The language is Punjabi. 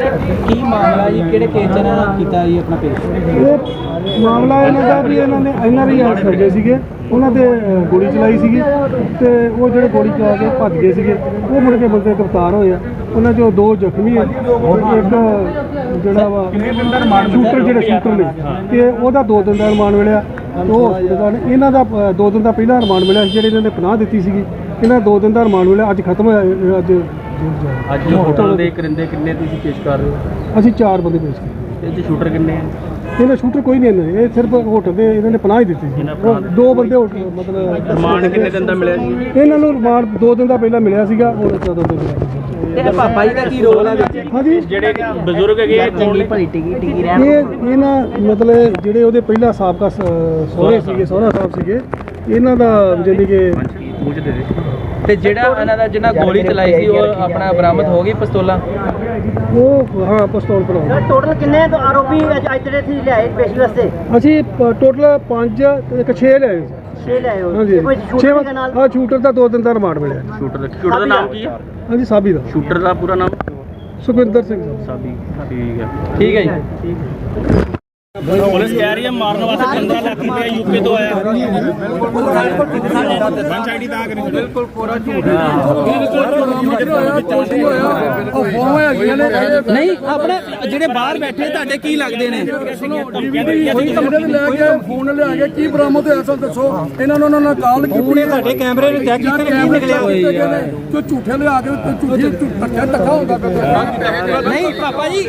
ਕੀ ਮਾਮਲਾ ਜੀ? ਕਿਹੜੇ ਕੇਸ ਚ ਕੀਤਾ ਜੀ ਆਪਣਾ ਪੇਸ਼ ਮਾਮਲਾ ਇਹਨਾਂ ਦਾ ਵੀ ਇਹਨਾਂ ਨੇ ਐਨਆਰਆਈ ਆਰਟਸ ਲੱਗੇ ਸੀਗੇ। ਉਹਨਾਂ ਤੇ ਗੋਲੀ ਚਲਾਈ ਸੀਗੀ ਤੇ ਉਹ ਜਿਹੜੇ ਗੋਲੀ ਚਲਾ ਕੇ ਭੱਜ ਗਏ ਸੀਗੇ। ਉਹ ਮੁੜ ਕੇ ਬੰਦੇ ਗ੍ਰਿਫਤਾਰ ਹੋਏ ਆ। ਉਹਨਾਂ ਚੋਂ ਦੋ ਜ਼ਖਮੀ ਆ। ਇੱਕ ਜਿਹੜਾ ਵਾ ਸ਼ੂਟਰ ਜਿਹੜੇ ਸ਼ੂਟਰ ਨੇ। ਤੇ ਉਹਦਾ ਦੋ ਦਿਨ ਦਾ ਰਿਮਾਂਡ ਮਿਲਿਆ। ਤੇ ਉਹ hospital ਨੇ। ਇਹਨਾਂ ਦਾ ਦੋ ਦਿਨ ਦਾ ਪਹਿਲਾਂ ਰਿਮਾਂਡ ਮਿਲਿਆ ਸੀ, ਜਿਹੜੇ ਇਹਨਾਂ ਨੇ ਪਨਾਹ ਦਿੱਤੀ ਸੀਗੀ। ਇਹਨਾਂ ਦਾ ਦੋ ਦਿਨ ਦਾ ਰਿਮਾਂਡ ਮਿਲਿਆ। ਅੱਜ ਖਤਮ ਹੋਇਆ ਅੱਜ ਇਹ ਅੱਜ ਅੱਜ ਹੋਟਲ ਦੇ ਕਰਿੰਦੇ ਕਿੰਨੇ ਤੁਸੀਂ ਪੇਸ਼ ਕਰ ਰਹੇ ਹੋ? ਅਸੀਂ ਚਾਰ ਬੰਦੇ ਪੇਸ਼ ਕੀਤੇ। ਇਹ ਚ ਸ਼ੂਟਰ ਕਿੰਨੇ ਆ? ਇਹਨਾਂ ਸ਼ੂਟਰ ਕੋਈ ਨਹੀਂ ਇਹਨਾਂ ਇਹ ਸਿਰਫ ਹੋਟਲ ਦੇ ਇਹਨਾਂ ਨੇ ਪਨਾਹ ਹੀ ਦਿੱਤੀ ਸੀ। ਉਹ ਦੋ ਬੰਦੇ ਹੋਟਲ ਮਤਲਬ ਰਿਮਾਂਡ ਕਿੰਨੇ ਦਿਨ ਦਾ ਮਿਲਿਆ ਜੀ ਇਹਨਾਂ ਨੂੰ ਰਿਮਾਂਡ ਦੋ ਦਿਨ ਦਾ ਪਹਿਲਾਂ ਮਿਲਿਆ ਸੀਗਾ ਉਹ ਚੌਦਾਂ ਦਿਨ ਦਾ ਤੇ ਪਾਪਾ ਜੀ ਦਾ ਕੀ ਰੋਲ ਹੈ ਵਿੱਚ? ਹਾਂਜੀ? ਜਿਹੜੇ ਬਜ਼ੁਰਗ ਹੈਗੇ ਚੰਗੀ ਭਲੀ ਟਿਕੀ ਟਿਕੀ ਇਹ ਇਹਨਾਂ ਮਤਲਬ ਜਿਹੜੇ ਉਹਦੇ ਪਹਿਲਾਂ ਸਾਬਕਾ ਸ- ਸਹੁਰੇ ਸੀਗੇ ਸਹੁਰਾ ਸਾਹਿਬ ਸੀਗੇ ਇਹਨਾਂ ਦਾ ਜਾਨੀ ਕਿ ਮੂੰਹ ਚ ਦੇ ਦੇ। ਤੇ ਜਿਹੜਾ ਇਹਨਾਂ ਦਾ ਜਿਹਨਾਂ ਗੋਲੀ ਚਲਾਈ ਸੀ ਉਹ ਆਪਣਾ ਬਰਾਮਦ ਹੋ ਗਈ ਪਿਸਤੌਲਾਂ? ਉਹ ਹਾਂ ਪਿਸਤੌਲ ਪੜਾਉਂਦਾ ਟੋਟਲ ਕਿੰਨੇ ਤੋਂ ਆਰੋਪੀ ਅੱਜ ਅੱਜ ਤੇਰੇ ਸੀ ਲਿਆਏ ਪੇਸ਼ੀ ਵਾਸਤੇ? ਅਸੀਂ ਟੋਟਲ 5 ਤੇ ਇੱਕ 6 ਲਏ। ਸੀ। 6 ਲਿਆਏ ਹੋ ਹਾਂਜੀ। ਕੋਈ 6 ਸ਼ੂਟਿੰਗ ਦੇ ਨਾਲ? ਹਾਂ ਸ਼ੂਟਰ ਦਾ ਦੋ ਦਿਨ ਦਾ ਰਿਮਾਂਡ ਮਿਲਿਆ। ਸ਼ੂਟਰ ਦਾ ਸ਼ੂਟਰ ਦਾ ਨਾਮ ਕੀ ਹੈ? ਹਾਂਜੀ ਸਾਬੀ ਦਾ। ਸ਼ੂਟਰ ਦਾ ਪੂਰਾ ਨਾਮ? ਸੁਖਵਿੰਦਰ ਸਿੰਘ ਸਾਹਿਬ ਸਾਬੀ ਠੀਕ ਹੈ। ਠੀਕ ਹੈ। ਜੀ ਪੁਲਿਸ ਕਹਿ ਰਹੀ ਹੈ ਮਾਰਨ ਵਾਸਤੇ 15 ਲੱਖ ਰੁਪਏ ਯੂਕੇ ਤੋਂ ਆਇਆ। ਨਹੀਂ ਆਪਣੇ ਜਿਹੜੇ ਬਾਹਰ ਬੈਠੇ ਤੁਹਾਡੇ ਕੀ ਲੱਗਦੇ ਨੇ? ਫੋਨ ਲਿਆ ਕੇ ਕੀ ਬਰਾਮਦ ਹੋਇਆ ਸਾਨੂੰ ਦੱਸੋ। ਇਹਨਾਂ ਨੂੰ ਉਹਨਾਂ ਨਾਲ ਕਾਲ ਕੀਤੀ। ਤੁਹਾਡੇ ਕੈਮਰੇ ਨੇ ਚੈੱਕ ਕੀਤੇ ਕੀ ਨਿਕਲਿਆ ਕੋਈ ਝੂਠੇ ਲਿਆ ਕੇ ਝੂਠੀ ਧੱਕਾ ਧੱਕਾ ਹੁੰਦਾ ਨਹੀਂ ਪਾਪਾ ਜੀ।